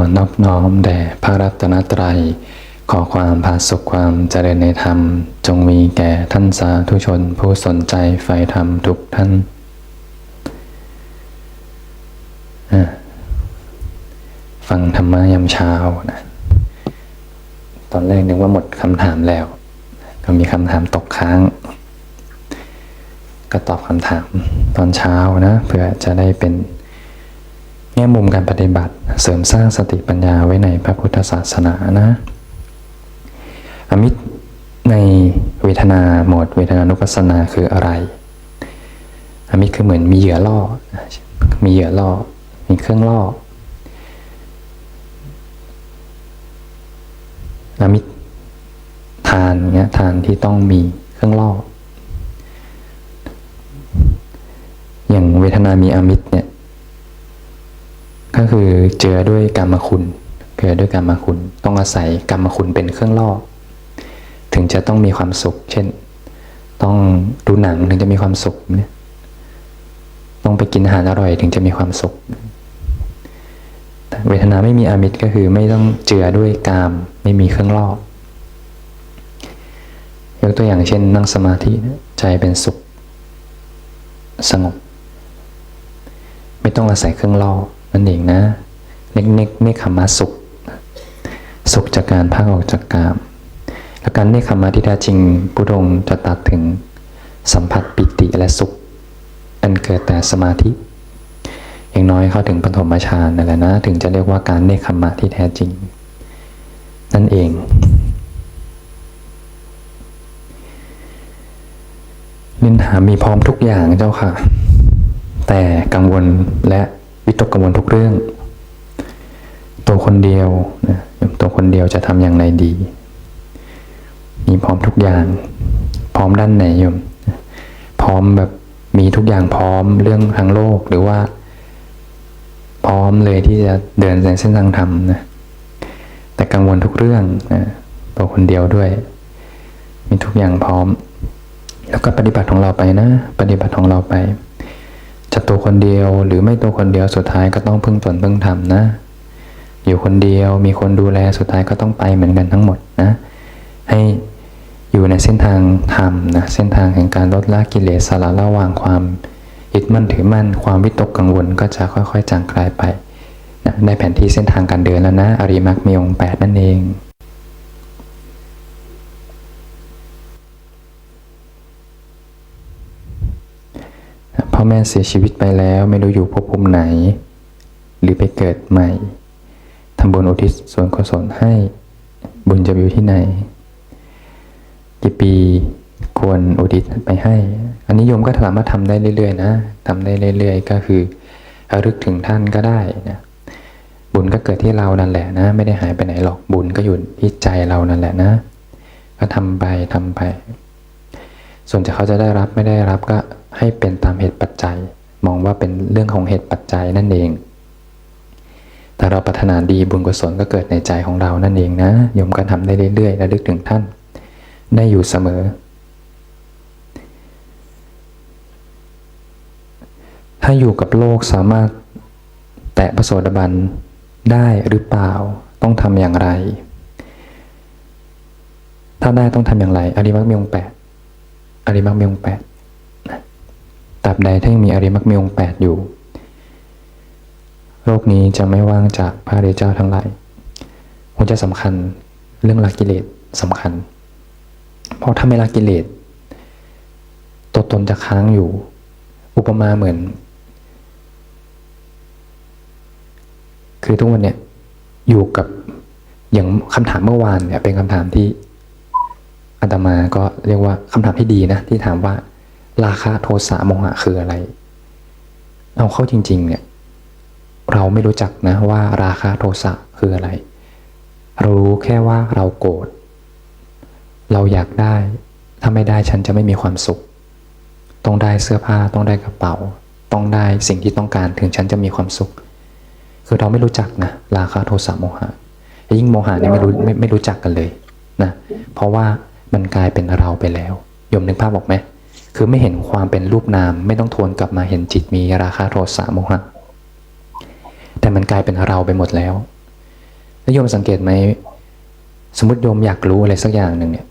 อนอบน้อมแด่พระรัตนตรัย ขอความผาสุขความเจริญในธรรม จงมีแก่ท่านสาธุชนผู้สนใจใฝ่ธรรมทุกท่านฟังธรรมะยามเช้านะ ตอนแรกนึกว่าหมดคำถามแล้ว ก็มีคำถามตกค้าง ก็ตอบคำถามตอนเช้านะ เพื่อจะได้เป็น ง่มุมการปฏิบัติเสริมสร้างสติปัญญาไว้ในพระพุทธศาสนานะ อมิตรในเวทนาหมดเวทนานุปัสสนาคืออะไร อมิตรคือเหมือนมีเหยื่อล่อ มีเหยื่อล่อ มีเครื่องล่อ อมิตรทานเงี้ยทานที่ต้องมีเครื่องล่อ อย่างเวทนามีอมิตรเนี่ย ก็คือเจอด้วยกรรมคุณเจอด้วยกรรมคุณ ต้องอาศัยกรรมคุณเป็นเครื่องล่อ ถึงจะต้องมีความสุข เช่น ต้องดูหนังถึงจะมีความสุขเนี่ยต้องไปกินอาหารอร่อยถึงจะมีความสุข เวทนาไม่มีอามิตรก็คือไม่ต้องเจือด้วยกาม ไม่มีเครื่องล่อยกตัวอย่างเช่น นั่งสมาธิใจเป็นสุข สงบ ไม่ต้องอาศัยเครื่องล่อ นั่นเองนะเน็กเนกเนคขมาสุข สุขจากการพักออกจากกาม และการเนคขมาที่แท้จริงพุทธองค์จะตัดถึงสัมผัสปิติและสุข อันเกิดแต่สมาธิ อย่างน้อยเข้าถึงปฐมฌานนั่นแหละนะ ถึงจะเรียกว่าการเนคขมาที่แท้จริง นั่นเองนินหามีพร้อมทุกอย่างเจ้าค่ะ แต่กังวลและ วิตกกังวลทุกเรื่อง ตัวคนเดียวนะตัวคนเดียวจะทำอย่างไรดี มีพร้อมทุกอย่าง พร้อมด้านไหนโยมพร้อมแบบมีทุกอย่างพร้อมเรื่องทางโลกหรือว่า พร้อมเลยที่จะเดินในเส้นทางธรรมนะแต่กังวลทุกเรื่องนะตัวคนเดียวด้วย มีทุกอย่างพร้อม แล้วก็ปฏิบัติของเราไปนะ ปฏิบัติของเราไป จะตัวคนเดียวหรือไม่ตัวคนเดียวสุดท้ายก็ต้องพึ่งตนพึ่งธรรมนะ อยู่คนเดียวมีคนดูแลสุดท้ายก็ต้องไปเหมือนกันทั้งหมดนะ ให้อยู่ในเส้นทางธรรมนะเส้นทางแห่งการลดละกิเลสสละละวางความยึดมั่นถือมั่นความวิตกกังวลก็จะค่อยๆจางคลายไปนะได้แผนที่เส้นทางการเดินแล้วนะ อริมักมีองค์แปดนั่นเอง พ่อแม่เสียชีวิตไปแล้วไม่รู้อยู่ภพภูมิไหน หรือไปเกิดใหม่ทำบุญอุทิศส่วนกุศลให้บุญจะอยู่ที่ไหน กี่ปีควรอุทิศไปให้ อันนี้โยมก็สามารถทำได้เรื่อยๆนะทำได้เรื่อยๆ ก็คือระลึกถึงท่านก็ได้นะบุญก็เกิดที่เรานั่นแหละนะ ไม่ได้หายไปไหนหรอกบุญก็อยู่ที่ใจเรานั่นแหละนะ ก็ทำไปทำไป ส่วนจะเขาจะได้รับไม่ได้รับก็ ให้เป็นตามเหตุปัจจัย มองว่าเป็นเรื่องของเหตุปัจจัยนั่นเองแต่เราปรารถนาดีบุญกุศลก็เกิดในใจของเรานั่นเองนะโยมก็ทำได้เรื่อยๆและลึกถึงท่าน ได้อยู่เสมอ ถ้าอยู่กับโลกสามารถแตะพระโสดาบันได้หรือเปล่าต้องทำอย่างไร ถ้าได้ต้องทำอย่างไร อริมักมีองแปดอริมักมีองแปด ตราบใดถ้ายังมีอริมักมีองค์แปดอยู่ โลกนี้จะไม่ว่างจากพระเดเจ้าทั้งหลายหัวใจสำคัญเรื่องละกิเลสสำคัญ เพราะถ้าไม่ละกิเลสตัวตนจะค้างอยู่ อุปมาเหมือน คือทุกวันเนี่ยอยู่กับอย่างคำถามเมื่อวานเนี่ยเป็นคำถามที่อาตมาก็เรียกว่าคำถามที่ดีนะ ที่ถามว่า ราคะโทสะโมหะคืออะไร เอาเข้าจริง ๆ เนี่ย เราไม่รู้จักนะว่าราคะโทสะคืออะไร เรารู้แค่ว่าเราโกรธ เราอยากได้ ถ้าไม่ได้ฉันจะไม่มีความสุข ต้องได้เสื้อผ้าต้องได้กระเป๋า ต้องได้สิ่งที่ต้องการถึงฉันจะมีความสุข คือเราไม่รู้จักนะราคะโทสะโมหะยิ่งโมหะเนี่ยไม่รู้ไม่ไม่รู้จักกันเลยนะ เพราะว่ามันกลายเป็นเราไปแล้ว ยมนึกภาพบอกไหม คือไม่เห็นความเป็นรูปนาม ไม่ต้องทวนกลับมาเห็นจิตมีราคะโทสะโมหะแต่มันกลายเป็นเราไปหมดแล้วแล้วโยมสังเกตไหมสมมติโยมอยากรู้อะไรสักอย่างหนึ่งเนี่ย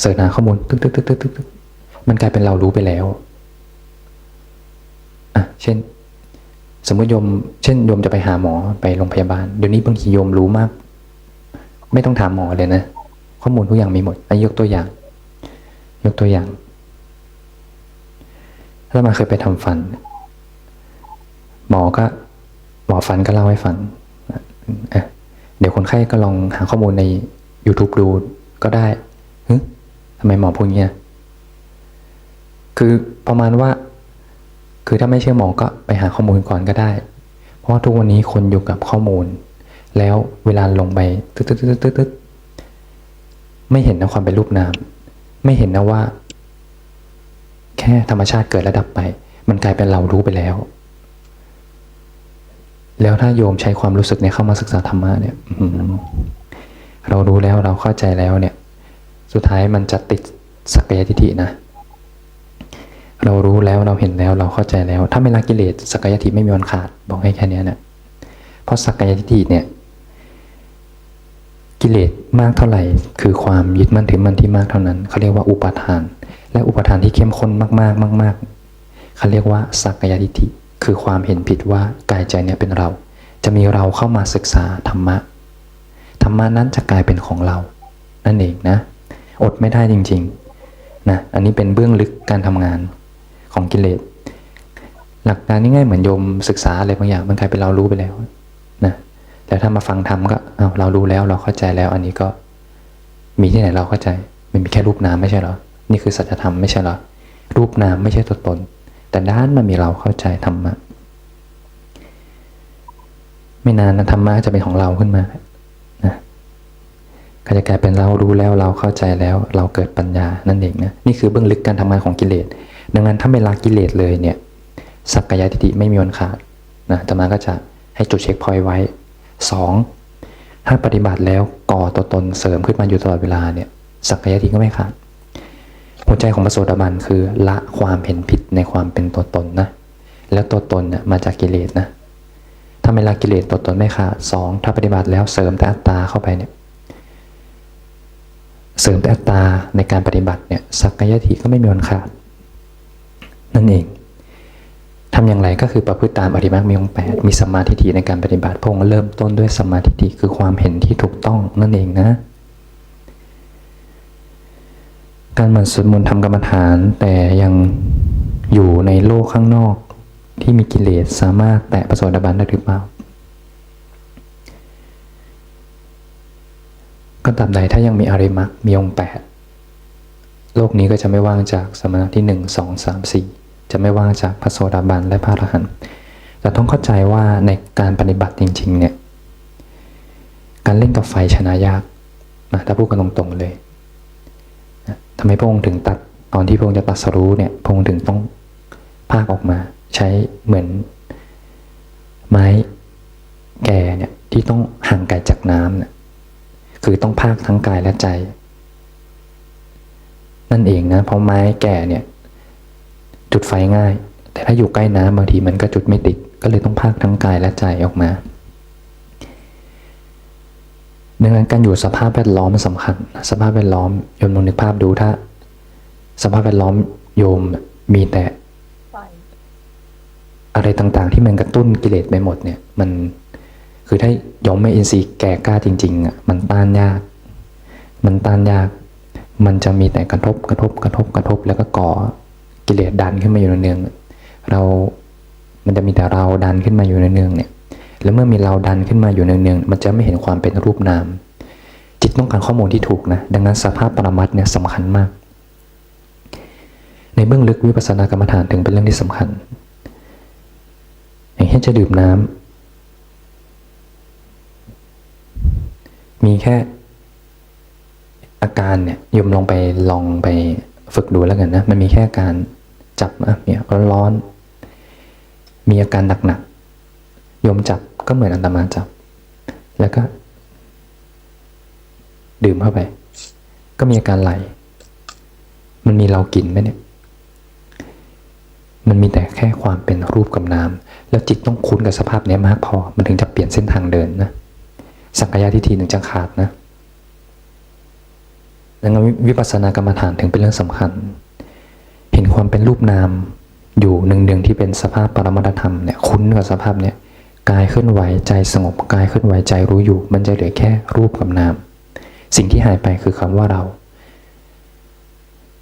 เสิร์ชหาข้อมูลตึ๊กตึ๊กตึ๊กตึ๊กตึ๊กมันกลายเป็นเรารู้ไปแล้วอะเช่น สมมติโยม เช่นโยมจะไปหาหมอไปโรงพยาบาลเดี๋ยวนี้บางทีโยมรู้มาก ไม่ต้องถามหมอเลยนะ ข้อมูลทุกอย่างมีหมดอันยกตัวอย่าง ยกตัวอย่าง ถ้ามาเคยไปทำฟัน หมอก็ หมอฟันก็เล่าให้ฟังเดี๋ยวคนไข้ก็ลองหาข้อมูลใน YouTube ดูก็ได้ฮทำไมหมอพูดเงี้ยคือประมาณว่า คือถ้าไม่เชื่อหมอก็ไปหาข้อมูลก่อนก็ได้ เพราะทุกวันนี้คนอยู่กับข้อมูล แล้วเวลาลงไปตึ๊ดตึ๊ดตึ๊ดตึ๊ดตึ๊ดไม่เห็นนะความเป็นรูปนาม ไม่เห็นนะว่า แค่ธรรมชาติเกิดระดับไป มันกลายเป็นเรารู้ไปแล้ว แล้วถ้าโยมใช้ความรู้สึกเนี่ยเข้ามาศึกษาธรรมะเนี่ยอืเรารู้แล้วเราเข้าใจแล้วเนี่ย สุดท้ายมันจะติดสักยทิฏฐินะ เรารู้แล้วเราเห็นแล้วเราเข้าใจแล้ว ถ้าไม่ละกิเลสสักยทิฏฐิไม่มีวันขาด บอกให้แค่นี้ยนะเพราะสักยทิฏฐิเนี่ย กิเลสมากเท่าไหร่ คือความยึดมั่นถือมั่นที่มากเท่านั้นเขาเรียกว่าอุปาทาน และอุปทานที่เข้มข้นมากๆมากๆเขาเรียกว่าสักกายทิฏฐิคือความเห็นผิดว่ากายใจเนี่ยเป็นเรา จะมีเราเข้ามาศึกษาธรรมะธรรมะนั้นจะกลายเป็นของเรา นั่นเองนะ อดไม่ได้จริงๆนะอันนี้เป็นเบื้องลึกการทำงานของกิเลสหลักการง่ายๆเหมือนโยมศึกษาอะไรบางอย่างมันกลายเป็นเรารู้ไปแล้วนะแล้วถ้ามาฟังธรรมก็เอาเรารู้แล้วเราเข้าใจแล้ว อันนี้ก็มีที่ไหนเราเข้าใจมันมีแค่รูปนามไม่ใช่เหรอ นี่คือสัจธรรมไม่ใช่หรอรูปนามไม่ใช่ตัวตน แต่ด้านมันมีเราเข้าใจธรรมะไม่นานนะธรรมะจะเป็นของเราขึ้นมานะก็จะกลายเป็นเรารู้แล้วเราเข้าใจแล้ว เราเกิดปัญญานั่นเองนะนี่คือเบื้องลึกการทำงานของกิเลส ดังนั้นถ้าไม่ละกิเลสเลยเนี่ยสักกายทิฏฐิไม่มีวันขาดนะธรรมาก็จะให้จุดเช็คพอยต์ไว้สองถ้าปฏิบัติแล้วก่อตัวตนเสริมขึ้นมาอยู่ตลอดเวลาเนี่ยสักกายทิฏฐิก็ไม่ขาด หัวใจของพระโสดาบันคือละความเห็นผิดในความเป็นตัวตนนะ แล้วตัวตนเนี่ยมาจากกิเลสนะ ถ้าไม่ละกิเลสตัวตนไม่ขาดสองถ้าปฏิบัติแล้วเสริมแต่อัตตาเข้าไปเนี่ย เสริมแต่อัตตาในการปฏิบัติเนี่ยสักกายทิก็ไม่มีวันขาด นั่นเองทำอย่างไรก็คือประพฤติตามอริมักมีองค์แปดมีสมาทิฏฐิในการปฏิบัติพงเริ่มต้นด้วยสมาทิฏฐิคือความเห็นที่ถูกต้องนั่นเองนะ การหมั่นสวดมนต์ทำกรรมฐานแต่ยังอยู่ในโลกข้างนอกที่มีกิเลสสามารถแตะประสดาบันได้หรือเปล่า ก็ตาบใดถ้ายังมีอริมักมีองค์แปดโลกนี้ก็จะไม่ว่างจากสมณะที่หนึ่งสองสามสี่จะไม่ว่างจากพระโสดาบันและพระอรหันต์แต่ต้องเข้าใจว่าในการปฏิบัติจริง ๆ เนี่ย การเล่นกับไฟชนะยากนะถ้าพูดกันตรงๆเลย ทำไมพระองค์ถึงตัดตอนที่พระองค์จะตัดสรู้เนี่ยพระองค์ถึงต้องภาคออกมา ใช้เหมือน ไม้แก่เนี่ยที่ต้องห่างไกลจากน้ำเนี่ยคือต้องภาคทั้งกายและใจ นั่นเองนะเพราะไม้แก่เนี่ย จุดไฟง่าย แต่ถ้าอยู่ใกล้น้ำบางทีมันก็จุดไม่ติด ก็เลยต้องพากทั้งกายและใจออกมา ดังนั้นการอยู่สภาพแวดล้อมมันสำคัญ สภาพแวดล้อมโยมลองนึกภาพดูถ้า สภาพแวดล้อมโยมมีแต่อะไรต่างๆ ที่มันกระตุ้นกิเลสไปหมดเนี่ย มันคือถ้ายอมไม่อินทรีย์แก่กล้าจริงๆอะมันต้านยาก มันต้านยาก มันจะมีแต่กระทบกระทบกระทบกระทบ แล้วก็ก่อกิเลสดันขึ้นมาอยู่เนืองๆเรา มันจะมีแต่เราดันขึ้นมาอยู่เนืองๆเนี่ย แล้วเมื่อมีเราดันขึ้นมาอยู่เนืองๆมันจะไม่เห็นความเป็นรูปนาม จิตต้องการข้อมูลที่ถูกนะ ดังนั้นสภาพปรมัตเนี่ยสำคัญมาก ในเบื้องลึกวิปัสสนากรรมฐานถึงเป็นเรื่องที่สำคัญ อย่างเช่นจะดื่มน้ำมีแค่อาการเนี่ยโยมลองไปลองไปฝึกดูแล้วกันนะ มันมีแค่การจับนะเนี่ยร้อนๆมีอาการหนักๆโยมจับ ก็เหมือนอันตมาจับ แล้วก็ ดื่มเข้าไป ก็มีอาการไหล มันมีเรากินไหมเนี่ย มันมีแต่แค่ความเป็นรูปกับนามแล้วจิตต้องคุ้นกับสภาพเนี้ยมากพอ มันถึงจะเปลี่ยนเส้นทางเดินนะ สักกายทิฏฐิถึงจะขาดนะดังนั้นวิปัสสนากรรมฐานถึงเป็นเรื่องสำคัญ เห็นความเป็นรูปนามอยู่หนึ่งเดืองที่เป็นสภาพปรมัตธรรมเนี่ยคุ้นกับสภาพเนี่ย กายเคลื่อนไหวใจสงบกายเคลื่อนไหวใจรู้อยู่ มันจะเหลือแค่รูปกับนาม สิ่งที่หายไปคือคำว่าเรา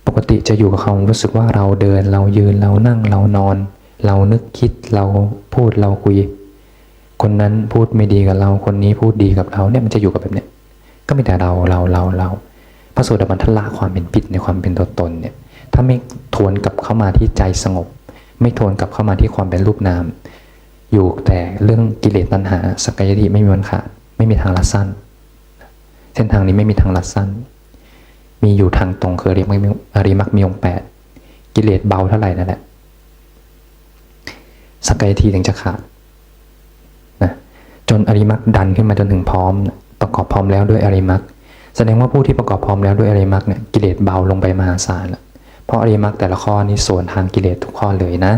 ปกติจะอยู่กับความรู้สึกว่าเราเดินเรายืนเรานั่งเรานอน เรานึกคิดเราพูดเราคุย คนนั้นพูดไม่ดีกับเรา คนนี้พูดดีกับเราเนี่ยมันจะอยู่กับแบบเนี้ยก็มีแต่เราเราเราเราพระโสดาบันทละความเป็นผิดในความเป็นตัวตนเนี่ยถ้าไม่ทวนกลับเข้ามาที่ใจสงบ ไม่ทวนกลับเข้ามาที่ความเป็นรูปนาม อยู่แต่เรื่องกิเลสตัณหาสกกายทิไม่มีวันขาดไม่มีทางลัดสั้น เส้นทางนี้ไม่มีทางลัดสั้น มีอยู่ทางตรงคืออริมักมอริมักมีองค์แปดกิเลสเบาเท่าไหร่นั่นแหละสกกายทิถึงจะขาดนะจนอริมักดันขึ้นมาจนถึงพร้อม ประกอบพร้อมแล้วด้วยอริมักแสดงว่าผู้ที่ประกอบพร้อมแล้วด้วยอริมักเนี่ยกิเลสเบาลงไปมหาศาลแล้วเพราะอริมักแต่ละข้อนี้ส่วนทางกิเลสทุกข้อเลยนะ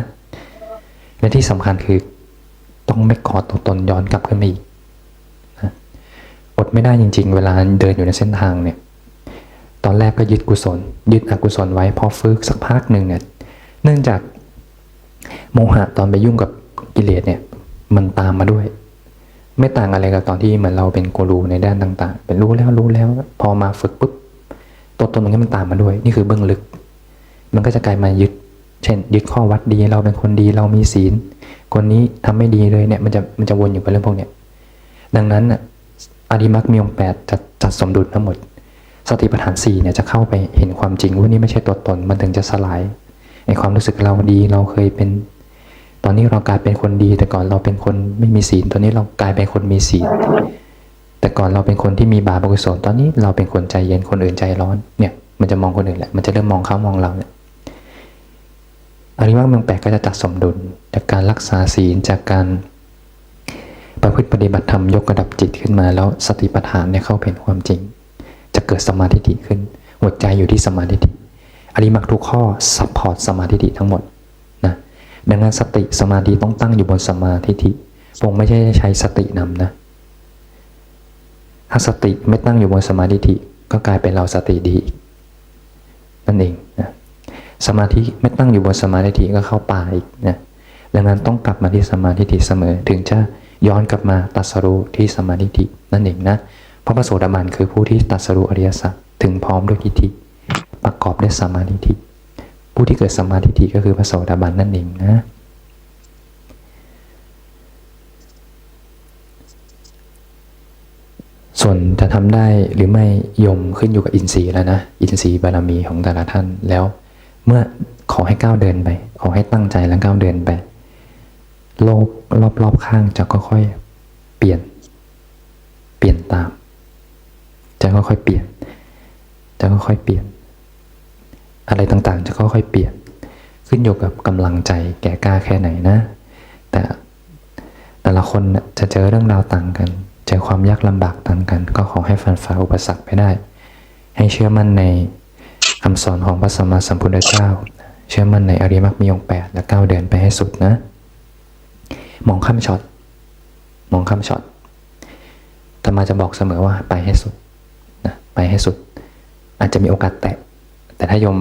และที่สำคัญคือ ต้องไม่กอดตัวตนย้อนกลับขึ้นมาอีกนะอดไม่ได้จริง ๆ เวลาเดินอยู่ในเส้นทางเนี่ย ตอนแรกก็ยึดกุศล ยึดอกุศลไว้พอฝึกสักพักหนึ่งเนี่ย เนื่องจากโมหะตอนไปยุ่งกับกิเลสเนี่ย มันตามมาด้วย ไม่ต่างอะไรกับตอนที่เหมือนเราเป็นกูรูในด้านต่าง ๆ เป็นรู้แล้วรู้แล้ว พอมาฝึกปุ๊บตัวตนตรงนี้มันตามมาด้วย นี่คือเบื้องลึก มันก็จะกลายมายึด เช่น ยึดข้อวัดดีเราเป็นคนดีเรามีศีล คนนี้ทำไม่ดีเลยเนี่ยมันจะมันจะวนอยู่กับเรื่องพวกเนี้ยดังนั้นน่ะอริมักมีองค์แปดจะจัดสมดุลทั้งหมด สติปัฏฐานสี่เนี่ยจะเข้าไปเห็นความจริงว่านี่ไม่ใช่ตัวตนมันถึงจะสลายในความรู้สึกเราดีเราเคยเป็น ตอนนี้เรากลายเป็นคนดี แต่ก่อนเราเป็นคนไม่มีศีลตอนนี้เรากลายเป็นคนมีศีลแต่ก่อนเราเป็นคนที่มีบาปอกุศลตอนนี้เราเป็นคนใจเย็นคนอื่นใจร้อนเนี่ยมันจะมองคนอื่นแหละมันจะเริ่มมองเขามองเราเนี่ย อริมักเมืองแปดก็จะจัดสมดุลจากการรักษาศีลจากการประพฤติปฏิบัติธรรมยกระดับจิตขึ้นมา แล้วสติปัฏฐานเนี่ยเข้าเป็นความจริง จะเกิดสมาธิฐิขึ้น หัวใจอยู่ที่สมาธิฐิอริมักทุกข้อซัพพอร์ตสมาธิฐิทั้งหมดนะดังนั้นสติสมาธิต้องตั้งอยู่บนสมาธิฐิคงไม่ใช่ใช้สตินำนะ ถ้าสติไม่ตั้งอยู่บนสมาธิฐิก็กลายเป็นเราสติดีนั่นเองนะ สมาธิไม่ตั้งอยู่บนสมาธิก็เข้าป่าอีกนะดังนั้นต้องกลับมาที่สมาธิเสมอ ถึงจะย้อนกลับมาตัสรู้ที่สมาธินั่นเองนะเพราะพระโสดาบันคือผู้ที่ตัสรู้อริยสัจถึงพร้อมด้วยทิฏฐิประกอบด้วยสมาธิผู้ที่เกิดสมาธิก็คือพระโสดาบันนั่นเองนะส่วนจะทำได้หรือไม่ยมขึ้นอยู่กับอินทรีย์แล้วนะ อินทรีย์บารมีของแต่ละท่านแล้ว เมื่อขอให้ก้าวเดินไป ขอให้ตั้งใจแล้วก้าวเดินไป โลกรอบๆข้างจะค่อยๆเปลี่ยน เปลี่ยนตาม จะค่อยๆเปลี่ยน จะค่อยๆเปลี่ยน อะไรต่างๆ จะค่อยๆเปลี่ยน ขึ้นอยู่กับกำลังใจแก่กล้าแค่ไหนนะ แต่แต่ละคนจะเจอเรื่องราวต่างกัน เจอความยากลำบากต่างกัน ก็ขอให้ฟันฝ่าอุปสรรคไปได้ ให้เชื่อมั่นใน คำสอนของพระสัมมาสัมพุทธเจ้า เชื่อมั่นในอริยมรรคมีองค์แปดและก้าวเดินไปให้สุดนะ มองข้ามช็อต มองข้ามช็อตแต่มาจะบอกเสมอว่าไปให้สุดนะไปให้สุด อาจจะมีโอกาสแตะ แต่ถ้าโยม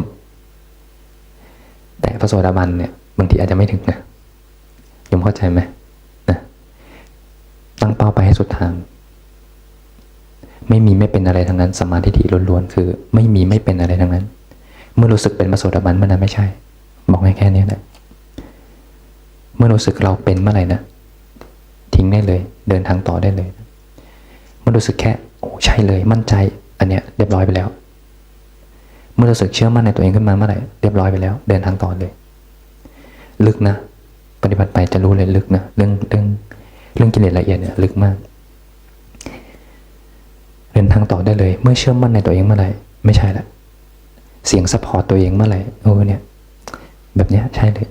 แต่พระโสดาบันเนี่ยบางทีอาจจะไม่ถึงนะโยมเข้าใจไหมนะตั้งเป้าไปให้สุดทาง ไม่มีไม่เป็นอะไรทั้งนั้นสมาธิถี่ล้วนๆคือ ไม่มีไม่เป็นอะไรทั้งนั้น เมื่อรู้สึกเป็นพระโสดาบันเมื่อนั้นไม่ใช่ บอกให้แค่นี้แหละเมื่อรู้สึกเราเป็นเมื่อไหร่นะทิ้งได้เลย เดินทางต่อได้เลย เมื่อรู้สึกแค่โอ้ใช่เลย มั่นใจ อันเนี้ยเรียบร้อยไปแล้ว เมื่อรู้สึกเชื่อมั่นในตัวเองขึ้นมาเมื่อไหร่เรียบร้อยไปแล้ว เดินทางต่อเลย ลึกนะ ปฏิบัติไปจะรู้เลยลึกนะเรื่องเรื่องเรื่องกิเลสละเอียดเนี่ยลึกมาก เดินทางต่อได้เลย เมื่อเชื่อมั่นในตัวเองเมื่อไหร่ไม่ใช่ละเสียงซัพพอร์ตตัวเองเมื่อไหร่โอ้เนี่ย แบบเนี้ยใช่เลย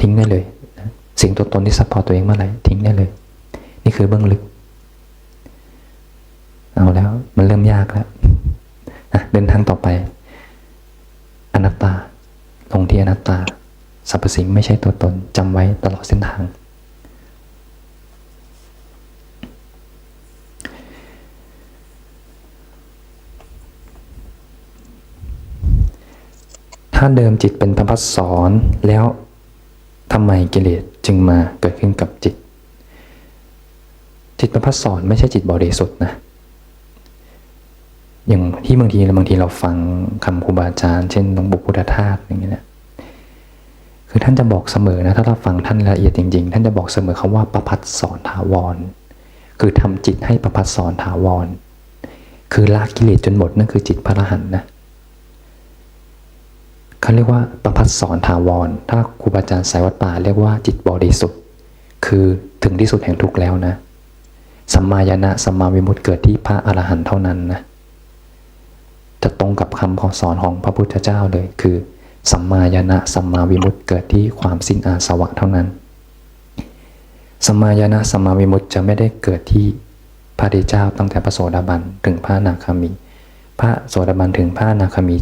ทิ้งได้เลยนะเสียงตัวตนที่ซัพพอร์ตตัวเองเมื่อไหร่ทิ้งได้เลย นี่คือเบื้องลึก เอาแล้ว มันเริ่มยากแล้วอะเดินทางต่อไป อนัตตา ลงที่อนัตตาสรรพสิ่งไม่ใช่ตัวตนจำไว้ตลอดเส้นทาง ถ้าเดิมจิตเป็นประพัดสอนแล้วทำไมกิเลสจึงมาเกิดขึ้นกับจิต จิตประพัดสอนไม่ใช่จิตบริสุทธิ์นะอย่างที่บางทีบางทีเราฟังคำครูบาอาจารย์เช่นหลวงปู่พุทธทาสอย่างเงี้ยนะคือท่านจะบอกเสมอนะถ้าเราฟังท่านละเอียดจริง ๆ ท่านจะบอกเสมอคาว่าประพัดสอนถาวร คือทำจิตให้ประพัดสอนถาวร คือละกิเลสจนหมดนั่นคือจิตพระอรหันต์นะ เขาเรียกว่าประพัดสอนถาวร ถ้าครูบาอาจารย์สายวัดป่าเรียกว่าจิตบริสุทธิ์ คือถึงที่สุดแห่งทุกข์แล้วนะสัมมาญาณะสัมมาวิมุตติเกิดที่พระอรหันต์เท่านั้นนะจะตรงกับคำสอนของพระพุทธเจ้าเลย คือสัมมาญาณะสัมมาวิมุตติเกิดที่ความสิ้นอาสวะเท่านั้นสัมมาญาณะสัมมาวิมุตติจะไม่ได้เกิดที่พระเดชเจ้าตั้งแต่พระโสดาบันถึงพระนาคามี พระโสดาบันถึงพระนาคามี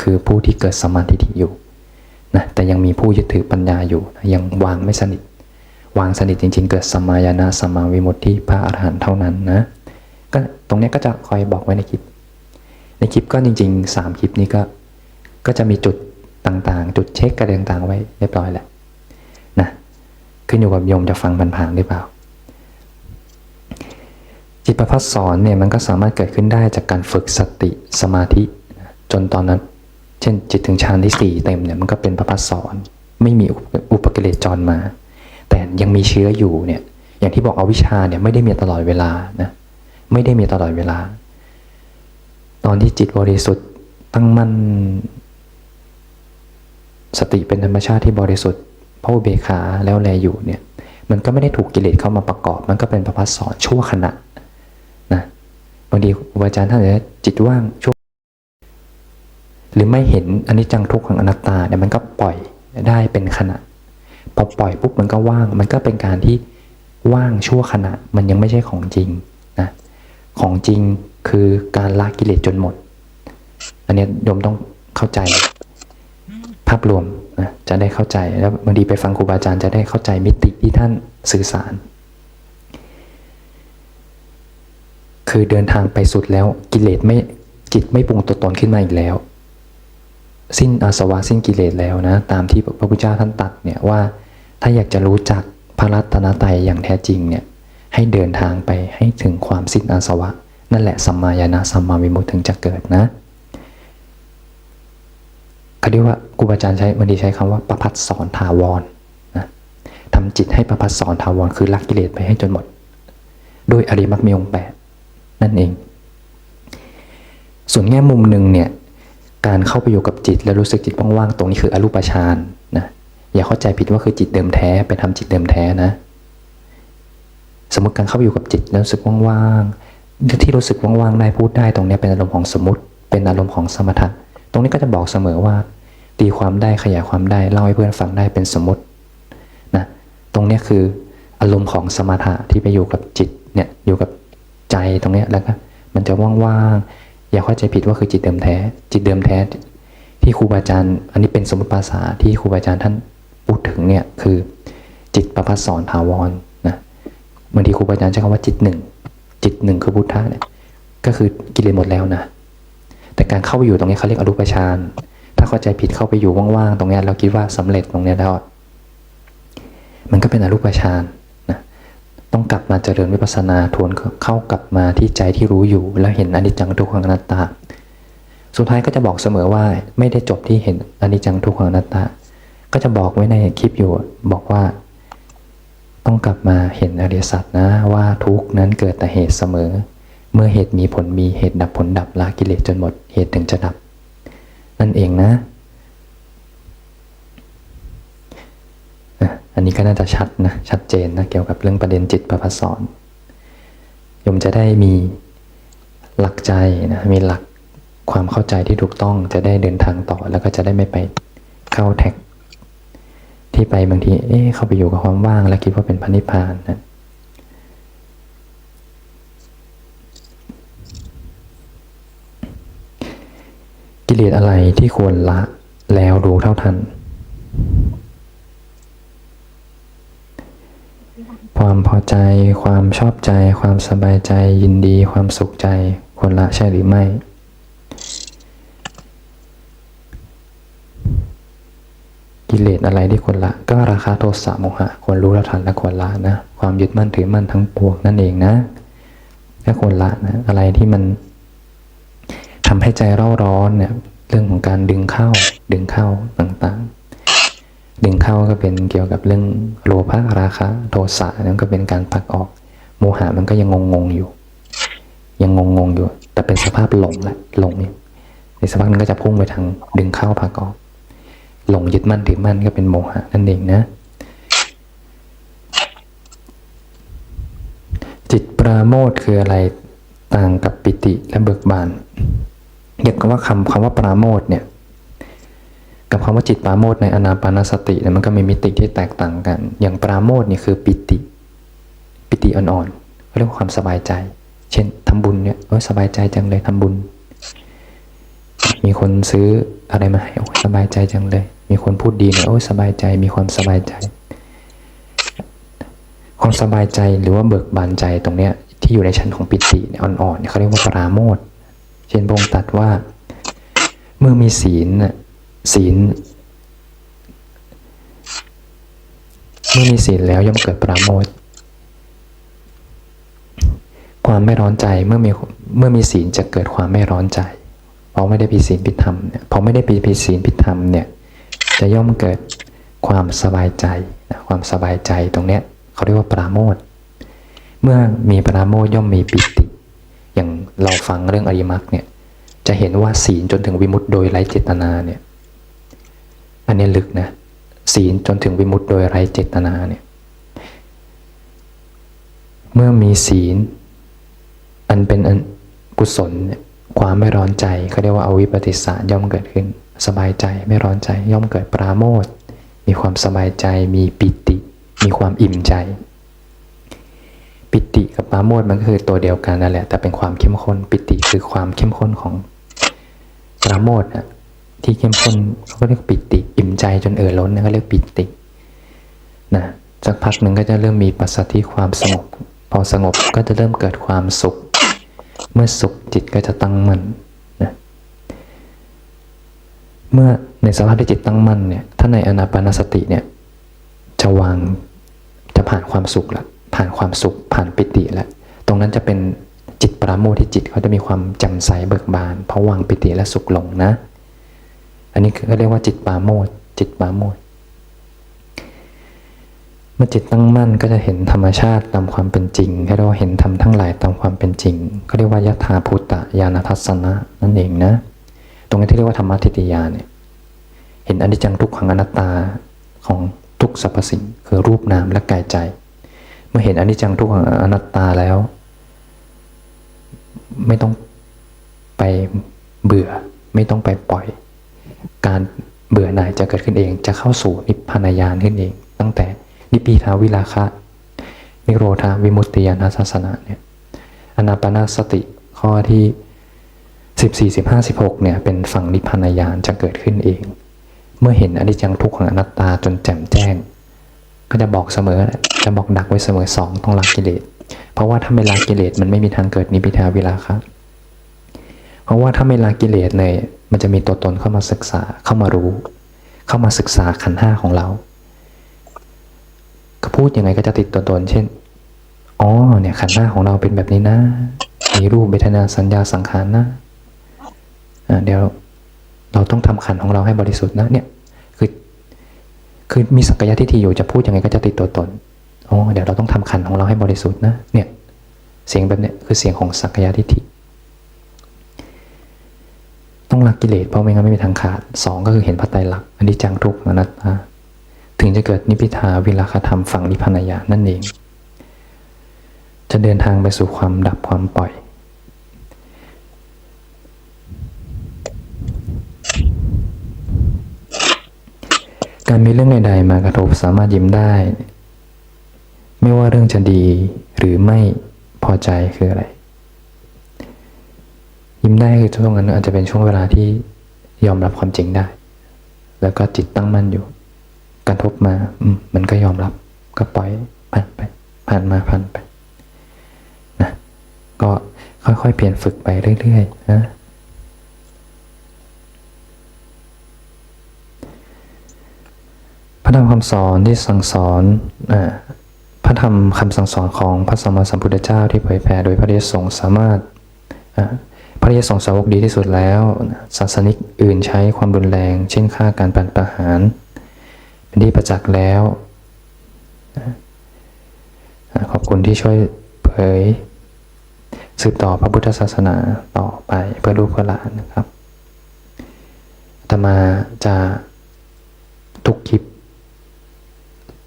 คือผู้ที่เกิดสมาธิอยู่นะแต่ยังมีผู้ยึดถือปัญญาอยู่นะยังวางไม่สนิท วางสนิทจริง ๆ เกิดสมาญาณะสมาวิมุตติพระอรหันต์เท่านั้นนะก็ตรงนี้ก็จะคอยบอกไว้ในคลิป ในคลิปก็จริงๆสามคลิปนี้ก็ก็จะมีจุดต่างๆ จุดเช็คกระเดต่างๆไว้เรียบร้อยแหล้วนะขึ้นอยู่กับโยมจะฟังผ่านๆหรือเปล่า จิตประพัฒสอนเนี่ยมันก็สามารถเกิดขึ้นได้จากการฝึกสติสมาธิ จนตอนนั้น เช่นจิตถึงฌานที่สี่เต็มเนี่ยมันก็เป็นประพัฒสอนไม่มีอุปกิเลสจรมา แต่ยังมีเชื้ออยู่เนี่ยอย่างที่บอกอวิชาเนี่ยไม่ได้มีตลอดเวลานะไม่ได้มีตลอดเวลา ตอนที่จิตบริสุทธิ์ตั้งมั่นสติเป็นธรรมชาติที่บริสุทธิ์พระอุเบกขาแล้วแลอยู่เนี่ยมันก็ไม่ได้ถูกกิเลสเข้ามาประกอบ มันก็เป็นประพัสสอนชั่วขณะนะบางทีครูอาจารย์ท่านจะจิตว่างชั่ว หรือไม่เห็นอนิจจังทุกขังอนัตตาเนี่ยมันก็ปล่อยได้เป็นขณะ พอปล่อยปุ๊บมันก็ว่าง มันก็เป็นการที่ว่างชั่วขณะ มันยังไม่ใช่ของจริงนะของจริงคือการละกิเลสจนหมด อันนี้โยมต้องเข้าใจ ภาพรวมนะจะได้เข้าใจแล้วบางทีไปฟังครูบาอาจารย์จะได้เข้าใจมิติที่ท่านสื่อสาร คือเดินทางไปสุดแล้วกิเลสไม่จิตไม่ปรุงตัวตนขึ้นมาอีกแล้ว สิ้นอาสวะสิ้นกิเลสแล้วนะ ตามที่พระพุทธเจ้าท่านตรัดเนี่ยว่า ถ้าอยากจะรู้จักพระรัตนตรัยอย่างแท้จริงเนี่ยให้เดินทางไปให้ถึงความสิ้นอาสวะ นั่นแหละสัมมาญาณสัมมาวิมุติถึงจะเกิดนะเขาเรียกว่าครูบาอาจารย์ใช้วันนี้ใช้คำว่าประพัดสอนถาวรนะทำจิตให้ประพัดสอนถาวรคือละกกิเลสไปให้จนหมด โดยอริมรรคมีองแปดนั่นเอง ส่วนแง่มุมหนึ่งเนี่ย การเข้าไปอยู่กับจิต แล้วรู้สึกจิตว่างๆตรงนี้คืออรูปฌานนะอย่าเข้าใจผิดว่าคือจิตเดิมแท้ไปทำจิตเดิมแท้นะ สมมติการเข้าไปอยู่กับจิตแล้วรู้สึกว่างๆที่รู้สึกว่างๆได้พูดได้ตรงนี้เป็นอารมณ์ของสมมติ เป็นอารมณ์ของสมถะตรงนี้ก็จะบอกเสมอว่า ตีความได้ขยายความได้เล่าให้เพื่อนฟังได้เป็นสมมตินะตรงนี้คืออารมณ์ของสมถะที่ไปอยู่กับจิตเนี่ยอยู่กับใจตรงนี้แล้วก็มันจะว่างๆ อย่าเข้าใจผิดว่าคือจิตเดิมแท้ จิตเดิมแท้ ที่ครูบาอาจารย์ อันนี้เป็นสมมติภาษาที่ครูบาอาจารย์ท่านพูดถึงเนี่ยคือจิตประพัสสอนถาวรนะบางทีครูบาอาจารย์ใช้คำว่าจิตหนึ่งจิตหนึ่งคือพุทธะเนี่ยก็คือกิเลสหมดแล้วนะ แต่การเข้าไปอยู่ตรงนี้เขาเรียกอรูปฌานถ้าเข้าใจผิดเข้าไปอยู่ว่างๆตรงนี้เราคิดว่าสำเร็จตรงนี้แล้วมันก็เป็นอรูปฌานนะ ต้องกลับมาเจริญวิปัสสนาทวนเข้ากลับมาที่ใจที่รู้อยู่ แล้วเห็นอนิจจังทุกขังอนัตตา สุดท้ายก็จะบอกเสมอว่าไม่ได้จบที่เห็นอนิจจังทุกขังอนัตตา ก็จะบอกไว้ในคลิปอยู่บอกว่า ต้องกลับมาเห็นอริยสัจนะว่าทุกนั้นเกิดแต่เหตุเสมอ เมื่อเหตุมีผลมีเหตุดับผลดับละกิเลสจนหมดเหตุถึงจะดับ นั่นเองนะ อันนี้ก็น่าจะชัดนะชัดเจนนะเกี่ยวกับเรื่องประเด็นจิตประพัสสอนโยมจะได้มีหลักใจนะมีหลักความเข้าใจที่ถูกต้องจะได้เดินทางต่อแล้วก็จะได้ไม่ไปเข้าแท็ก ที่ไปบางทีเอ๊ะเข้าไปอยู่กับความว่าง แล้วคิดว่าเป็นพันิพพานนะกิเลสอะไรที่ควรละแล้วรู้เท่าทัน ความพอใจ ความชอบใจ ความสบายใจ ยินดี ความสุขใจควรละใช่หรือไม่กิเลสอะไรที่ควรละ ก็ราคะโทสะโมหะควรรู้ละทันและควรละนะ ความยึดมั่นถือมั่นทั้งปวงนั่นเองนะก็ควรละนะอะไรที่มันทำให้ใจเร่าร้อนเนี่ย เรื่องของการดึงเข้า ดึงเข้าต่างๆ ดึงเข้าก็เป็นเกี่ยวกับเรื่องโลภะราคะ โทสะนั่นก็เป็นการผลักออก โมหะมันก็ยังงงๆอยู่ ยังงงๆอยู่ แต่เป็นสภาพหลงแหละหลงเนี่ยในสภาพนั้นก็จะพุ่งไปทางดึงเข้าผลักออก หลงยึดมั่นถือมั่นก็เป็นโมหะนั่นเองนะจิตปราโมทคืออะไรต่างกับปิติและเบิกบานเรียกว่าคำคำว่าปราโมทเนี่ย กับคำว่าจิตปราโมทในอนาปานสติเนี่ยมันก็มีมิติที่แตกต่างกัน อย่างปราโมทเนี่ยคือปิติ ปิติอ่อนๆเขาเรียกว่าความสบายใจ เช่นทำบุญเนี่ยเออสบายใจจังเลยทำบุญ มีคนซื้ออะไรมาให้โอ้สบายใจจังเลย มีคนพูดดีเนี่ยโอ้สบายใจ มีความสบายใจ ความสบายใจหรือว่าเบิกบานใจตรงเนี้ยที่อยู่ในชั้นของปิติอ่อนๆเขาเรียกว่าปราโมทเช่นพระองค์ตรัดว่า เมื่อมีศีลน่ะ ศีล เมื่อมีศีลแล้วย่อมเกิดปราโมทความไม่ร้อนใจเมื่อมีเมื่อมีศีลจะเกิดความไม่ร้อนใจเพราะไม่ได้ผิดศีลผิดธรรมเนี่ยพอไม่ได้ผิดผิดศีลผิดธรรมเนี่ยจะย่อมเกิดความสบายใจนะความสบายใจตรงเนี้ยเขาเรียกว่าปราโมทเมื่อมีปราโมทย่อมมีปิติ อย่างเราฟังเรื่องอริมรรคเนี่ยจะเห็นว่าศีลจนถึงวิมุตติโดยไร้เจตนาเนี่ย อันนี้ลึกนะศีลจนถึงวิมุตติโดยไร้เจตนาเนี่ยเมื่อมีศีล อันเป็นกุศลความไม่ร้อนใจเขาเรียกว่าอาวิปปิสารย่อมเกิดขึ้น สบายใจไม่ร้อนใจย่อมเกิดปราโมทมีความสบายใจมีปิติ มีความอิ่มใจ ปิติกับปราโมทมันก็คือตัวเดียวกันนั่นแหละ แต่เป็นความเข้มข้น ปิติคือความเข้มข้นของปราโมทย์อะ ที่เข้มข้นเขาก็เรียกปิติอิ่มใจจนเอ่อล้นนะเขาเรียกปิตินะสักพักหนึ่งก็จะเริ่มมีปัสสัทธิความสงบ พอสงบก็จะเริ่มเกิดความสุข เมื่อสุขจิตก็จะตั้งมั่นนะเมื่อในสภาพที่จิตตั้งมั่นเนี่ยถ้าในอนาปานสติเนี่ยจะวางจะผ่านความสุขละผ่านความสุขผ่านปิติละตรงนั้นจะเป็นจิตปราโมทที่จิตเขาจะมีความแจำใสเบิกบานเพราะวางปิติและสุขลงนะ อันนี้ก็เรียกว่าจิตปาโมทย์จิตปาโมทย์เมื่อจิตตั้งมั่นก็จะเห็นธรรมชาติตามความเป็นจริง ให้เราเห็นธรรมทั้งหลายตามความเป็นจริงก็เรียกว่ายถาภูตะญาณทัศนะนั่นเองนะ ตรงนี้ที่เรียกว่าธรรมทิฏฐิญาเนี่ยเห็นอนิจจังทุกขังอนัตตาของทุกสรรพสิ่งคือรูปนามและกายใจ เมื่อเห็นอนิจจังทุกขังอนัตตาแล้ว ไม่ต้องไปเบื่อไม่ต้องไปปล่อย การเบื่อหน่ายจะเกิดขึ้นเอง จะเข้าสู่นิพพานญาณขึ้นเอง ตั้งแต่นิพพิทาวิลาคะ นิโรธาวิมุตติญาณทัศนะเนี่ยอนาปนาสติข้อที่สิบสี่สิบห้าสิบหกเนี่ยเป็นฝั่งนิพพานญาณจะเกิดขึ้นเอง เมื่อเห็นอนิจจังทุกขังอนัตตาจนแจ่มแจ้ง ก็จะบอกเสมอจะบอกดักไว้เสมอสองต้องละกิเลสเพราะว่าถ้าไม่ละกิเลสมันไม่มีทางเกิดนิพพิทาวิลาคะ เพราะว่าถ้าไม่ละกิเลสเลย มันจะมีตัวตนเข้ามาศึกษาเข้ามารู้ เข้ามาศึกษาขันห้าของเราก็พูดยังไงก็จะติดตัวตน เช่นอ๋อเนี่ยขันห้าของเราเป็นแบบนี้นะ มีรูปเวทนาสัญญาสังขารนะอ่าเดี๋ยวเราต้องทำขันของเราให้บริสุทธิ์นะเนี่ยคือคือมีสักยะทิฏฐิอยู่จะพูดยังไงก็จะติดตัวตนอ๋อเดี๋ยวเราต้องทำขันของเราให้บริสุทธิ์นะเนี่ยเสียงแบบเนี้ยคือเสียงของสักยะทิฏฐิ ต้องละกิเลสเพราะไม่งั้นไม่มีทางขาดสองก็คือเห็นพระไตรลักษณ์อันิจจังทุกขังอนัตตาถึงจะเกิดนิพพิทาวิราคธรรมฝั่งนิพพานญาณนั่นเอง จะเดินทางไปสู่ความดับความปล่อย การมีเรื่องใดๆมากระทบสามารถยิ้มได้ ไม่ว่าเรื่องจะดีหรือไม่พอใจคืออะไร ยิ้มได้คือช่วงนั้นอาจจะเป็นช่วงเวลาที่ยอมรับความจริงได้ แล้วก็จิตตั้งมั่นอยู่ กระทบมา อืมมันก็ยอมรับ ก็ปล่อยผ่านไป ผ่านมาผ่านไปนะก็ค่อยๆเปลี่ยนฝึกไปเรื่อยๆนะพระธรรมคำสอนที่สั่งสอนอาพระธรรมคำสั่งสอนของพระสัมมาสัมพุทธเจ้าที่เผยแผ่โดยพระเดชสงฆ์สามารถอ่า พระเดชสงสาวกดีที่สุดแล้วศาสนิกอื่นใช้ความรุนแรง เช่นฆ่าการปันประหาร เป็นที่ประจักษ์แล้ว ขอบคุณที่ช่วยเผย สืบต่อพระพุทธศาสนาต่อไปเพื่อลูกเพื่อหลานนะครับอาตมาจะทุกคลิป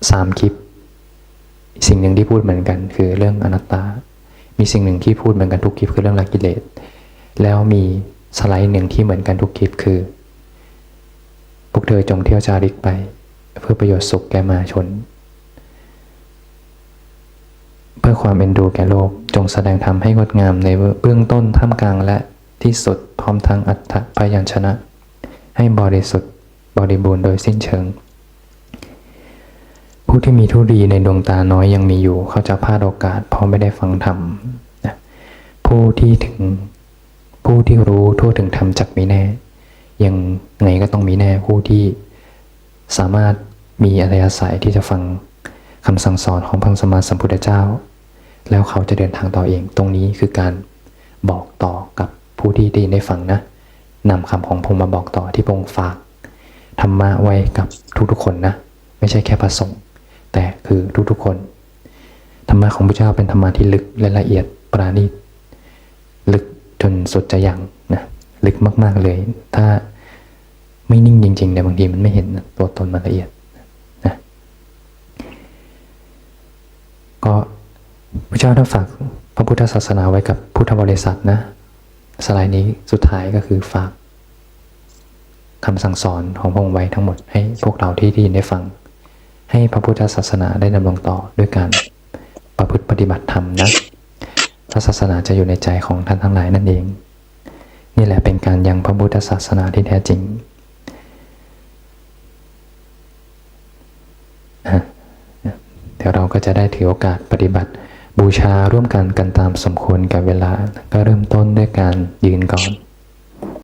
สามคลิป สิ่งหนึ่งที่พูดเหมือนกัน คือเรื่องอนัตตา มีสิ่งหนึ่งที่พูดเหมือนกันทุกคลิปคือเรื่องละกิเลส แล้วมีสไลด์หนึ่งที่เหมือนกันทุกคลิปคือ พวกเธอจงเที่ยวจาริกไป เพื่อประโยชน์สุขแก่มาชน เพื่อความเอ็นดูแก่โลกจงแสดงธรรมให้งดงามในเบื้องต้นท่ามกลางและที่สุดพร้อมทั้งอัตถพยัญชนะ ให้บริสุทธิ์บริบูรณ์โดยสิ้นเชิง ผู้ที่มีทุลีในดวงตาน้อยยังมีอยู่ เขาจะพลาดโอกาสเพราะไม่ได้ฟังธรรมผู้ที่ถึง ผู้ที่รู้ทั่วถึงธรรมจักมีแน่ ยังไงก็ต้องมีแน่ผู้ที่สามารถมีอัธยาศัยที่จะฟังคำสั่งสอนของพระสมมาสัมพุทธเจ้า แล้วเขาจะเดินทางต่อเอง ตรงนี้คือการบอกต่อกับผู้ที่ได้ยินได้ฟังนะนำคำของพงค์มาบอกต่อที่พระองฝากธรรมะไว้กับทุกๆคนนะ ไม่ใช่แค่พระสงฆ์แต่คือทุกๆคน ธรรมะของพระเจ้าเป็นธรรมะที่ลึกและละเอียดปราณีต จนสุดจะยังนะลึกมาก ๆเลย ถ้าไม่นิ่งจริงๆเนี่ยบางทีมันไม่เห็นนะตัวตนมันละเอียดนะก็พระเจ้าได้ฝากพระพุทธศาสนาไว้กับพุทธบริษัทนะสไลด์นี้สุดท้ายก็คือฝากคำสั่งสอนของพระองค์ไว้ทั้งหมดให้พวกเราที่ได้ยินได้ฟัง ให้พระพุทธศาสนาได้ดำรงต่อด้วยการประพฤติปฏิบัติธรรมนะ พระศาสนาจะอยู่ในใจของท่านทั้งหลายนั่นเอง นี่แหละเป็นการยังพระพุทธศาสนาที่แท้จริงอะเดี๋ยวเราก็จะได้ถือโอกาสปฏิบัติ บูชาร่วมกันกันตามสมควรกับเวลา ก็เริ่มต้นด้วยการยืนก่อน